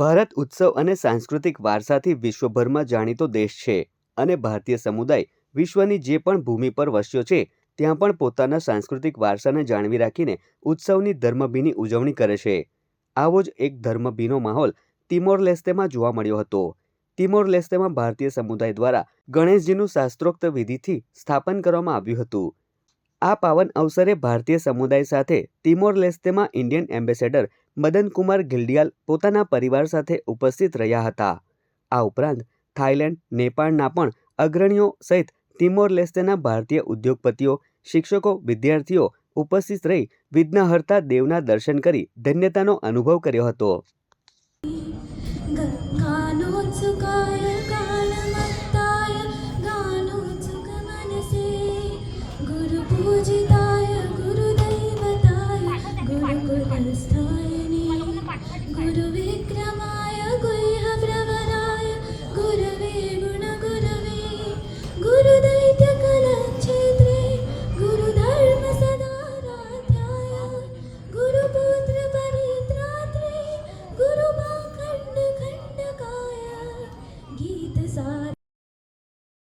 ભારત ઉત્સવ અને સાંસ્કૃતિક વારસાથી વિશ્વભરમાં જાણીતો દેશ છે અને ભારતીય સમુદાય વિશ્વની જે પણ ભૂમિ પર વસ્યો છે, ત્યાં પણ પોતાના સાંસ્કૃતિક વારસાને જાળવી રાખીને ઉત્સવની ધર્મભીની ઉજવણી કરે છે. આવો જ એક ધર્મભીનો માહોલ તિમોર લેસ્તેમાં જોવા મળ્યો હતો. તિમોર લેસ્તેમાં ભારતીય સમુદાય દ્વારા ગણેશજીનું શાસ્ત્રોક્ત વિધિથી સ્થાપન કરવામાં આવ્યું હતું. આ પાવન અવસરે ભારતીય સમુદાય સાથે તિમોર લેસ્તેમાં ઇન્ડિયન એમ્બેસેડર મદનકુમાર ઘિલ્ડિયાલ પોતાના પરિવાર સાથે ઉપસ્થિત રહ્યા હતા. આ ઉપરાંત થાઈલેન્ડ નેપાળના પણ અગ્રણીઓ સહિત તિમોર લેસ્તેના ભારતીય ઉદ્યોગપતિઓ, શિક્ષકો, વિદ્યાર્થીઓ ઉપસ્થિત રહી વિઘ્નહર્તા દેવના દર્શન કરી ધન્યતાનો અનુભવ કર્યો હતો. ગુરુ गुरुविक्रमाय गुह्यप्रवराय गुरवे गुणगुरवे गुरुदैत्यकलाक्षेत्रे गुरुधर्मसदाराध्याय य गुरुमाखण्डखण्डकाय गीत